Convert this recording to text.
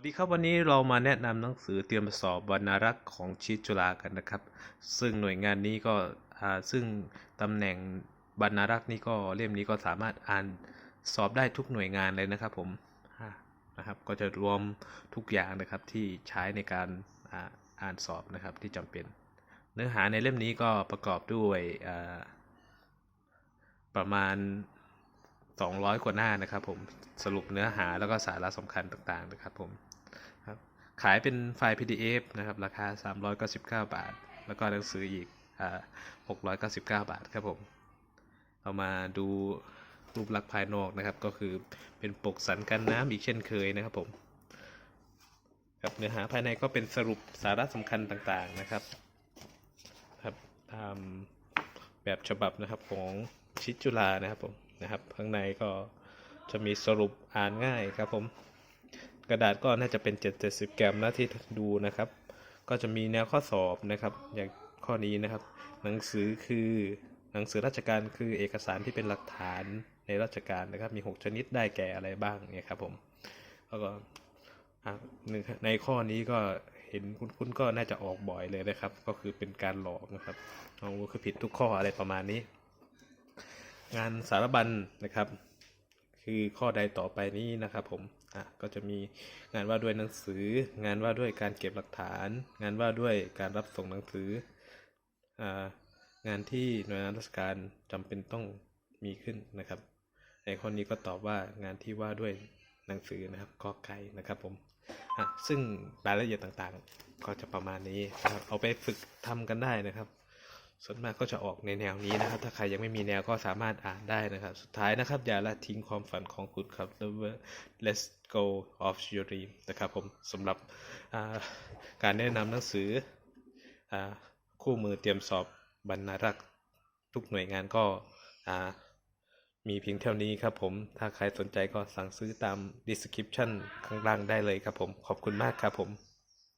สวัสดีครับวันนี้เรามาแนะนำหนังสือเตรียมสอบบรรณารักษ์ของชิจุฬากันนะครับ ซึ่งหน่วยงานนี้ก็ซึ่งตำแหน่งบรรณารักษ์นี้ก็เล่มนี้ก็สามารถอ่านสอบได้ทุกหน่วยงานเลยนะครับผมนะครับก็จะรวมทุกอย่างนะครับที่ใช้ในการอ่านสอบนะครับที่จำเป็น เนื้อหาในเล่มนี้ก็ประกอบด้วยประมาณ 200 กว่าหน้านะครับผมสรุปเนื้อหาแล้วก็สาระสำคัญต่างๆนะครับผมครับขายเป็นไฟล์ PDF นะครับราคา 399 บาท แล้วก็หนังสืออีกอ่า699 บาทครับผมเรามาดูรูปลักษณ์ภายนอกนะครับ ก็คือเป็นปกสันกันน้ำอีกเช่นเคยนะครับผมครับเนื้อหาภายในก็เป็นสรุปสาระสำคัญต่างๆนะครับครับตามแบบฉบับนะครับของชิดจุฬานะครับผม นะครับ ข้างในก็จะมีสรุปอ่านง่ายครับผม กระดาษก็น่าจะเป็น 770 แกรมนะที่ดูนะครับ ก็จะมีแนวข้อสอบนะครับ อย่างข้อนี้นะครับ หนังสือคือหนังสือราชการคือเอกสารที่เป็นหลักฐานในราชการนะครับ มี 6 ชนิดได้แก่อะไรบ้างเนี่ยครับผมแล้วก็ในข้อนี้ก็เห็นคุณก็น่าจะออกบ่อยเลยนะครับ ก็คือเป็นการหลอกนะครับเอาก็คือผิดทุกข้ออะไรประมาณนี้ งานสารบัญนะครับ คือข้อใดต่อไปนี้นะครับผมอะก็จะมีงานว่าด้วยหนังสือ งานว่าด้วยการเก็บหลักฐาน งานว่าด้วยการรับส่งหนังสืออ่างานที่หน่วยงานราชการจำเป็นต้องมีขึ้นนะครับในข้อนี้ก็ตอบว่างานที่ว่าด้วยหนังสือนะครับกอไก่นะครับผมอะซึ่งรายละเอียดต่างๆ ก็จะประมาณนี้นะครับเอาไปฝึกทำกันได้นะครับ ส่วนมากก็จะออกในแนวนี้นะครับ ถ้าใครยังไม่มีแนวก็สามารถอ่านได้นะครับ สุดท้ายนะครับ อย่าละทิ้งความฝันของคุณครับ Never Let's go of your dream นะครับผมสำหรับาการแนะนำหนังสืออคู่มือเตรียมสอบบรรณารักษ์ทุกหน่วยงานก็มีเพียงเท่านี้ครับผม ถ้าใครสนใจก็สั่งซื้อตาม description ข้างล่างได้เลยครับผม ขอบคุณมากครับผม